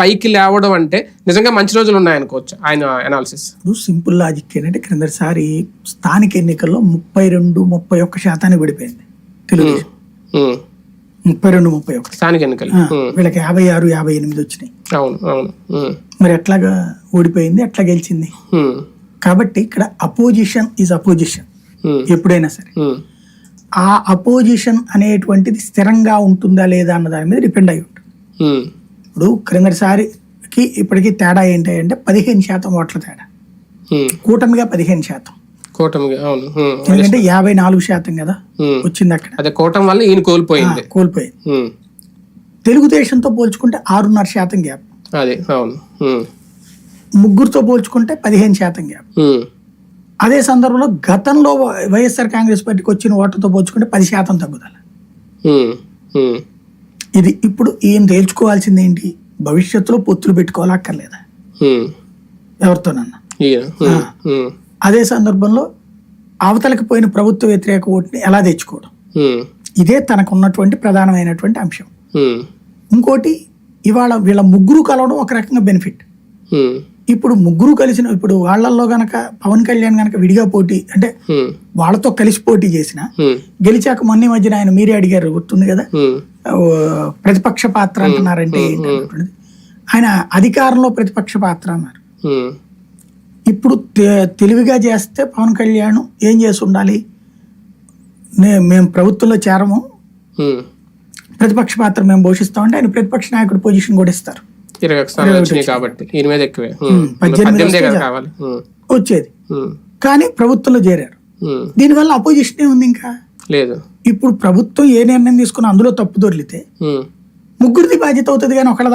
పైకి లేవడం అంటే నిజంగా మంచి రోజులు ఉన్నాయనుకోవచ్చు ఆయన అనాలిసిస్ ఇప్పుడు సింపుల్ లాజిక్ ఏంటంటే క్రిందటిసారి స్థానిక ఎన్నికల్లో ముప్పై రెండు ముప్పై ఒక్క శాతానికి పడిపోయింది తెలుగుదేశం. ముప్పై రెండు ముప్పై ఒకటి స్థానిక ఎన్నికలు. వీళ్ళకి యాభై ఆరు యాభై ఎనిమిది వచ్చినాయి. అవును అవును. మరి ఎట్లాగా ఓడిపోయింది ఎట్లా గెలిచింది? కాబట్టి ఇక్కడ అపోజిషన్ ఈజ్ అపోజిషన్ ఎప్పుడైనా సరే. ఆ అపోజిషన్ అనేటువంటిది స్థిరంగా ఉంటుందా లేదా అన్న దాని మీద డిపెండ్ అయి ఉంటుంది. ఇప్పుడు క్రిందటిసారికి ఇప్పటికీ తేడా ఏంటి అంటే పదిహేను శాతం ఓట్ల తేడా. కూటమిగా పదిహేను శాతం. కూటమి అవును. ఉమ్, ఎందుకంటే యాభై నాలుగు శాతం కదా. వచ్చింది అక్కడ. అదే కూటమి వల్ల ఈయన కోల్పోయింది. కోల్పోయింది. తెలుగుదేశంతో పోల్చుకుంటే ఆరున్నర శాతం గ్యాప్. అదే అవును. ముగ్గురుతో పోల్చుకుంటే పదిహేను శాతం గ్యాప్. అదే సందర్భంలో గతంలో వైఎస్ఆర్ కాంగ్రెస్ పార్టీకి వచ్చిన ఓట్లతో పోల్చుకుంటే పది శాతం తగ్గుదల. ఇది ఇప్పుడు ఈయన తేల్చుకోవాల్సింది ఏంటి? భవిష్యత్తులో పొత్తులు పెట్టుకోవాలా అక్కర్లేదా? ఉమ్. ఎవరితోనన్నా? అదే సందర్భంలో అవతలకి పోయిన ప్రభుత్వ వ్యతిరేక ఓటుని ఎలా తెచ్చుకోవడం? ఇదే తనకు ఉన్నటువంటి ప్రధానమైనటువంటి అంశం. ఇంకోటి ఇవాళ వీళ్ళ ముగ్గురు కలవడం ఒక రకంగా బెనిఫిట్. ఇప్పుడు ముగ్గురు కలిసిన ఇప్పుడు వాళ్ళల్లో గనక పవన్ కళ్యాణ్ గనక విడిగా పోటీ అంటే వాళ్ళతో కలిసి పోటీ చేసిన గెలిచాక మొన్న మధ్యన ఆయన మీరే అడిగారు గుర్తుంది కదా? ప్రతిపక్ష పాత్ర అంటున్నారంటే. ఆయన అధికారంలో ప్రతిపక్ష పాత్ర అన్నారు. ఇప్పుడు తెలివిగా చేస్తే పవన్ కళ్యాణ్ ఏం చేసి ఉండాలి? మేము ప్రభుత్వంలో చేరము. ప్రతిపక్ష పాత్ర మేము పోషిస్తామంటే ఆయన ప్రతిపక్ష నాయకుడు పొజిషన్ కూడా ఇస్తారు. వచ్చేది. కానీ ప్రభుత్వంలో చేరారు. దీనివల్ల అపోజిషన్ ఉంది ఇంకా? లేదు. ఇప్పుడు ప్రభుత్వం ఏ నిర్ణయం తీసుకున్నా అందులో తప్పు దొరికితే ముగ్గురిది బాధ్యత అవుతుంది కానీ ఒకళ్ళ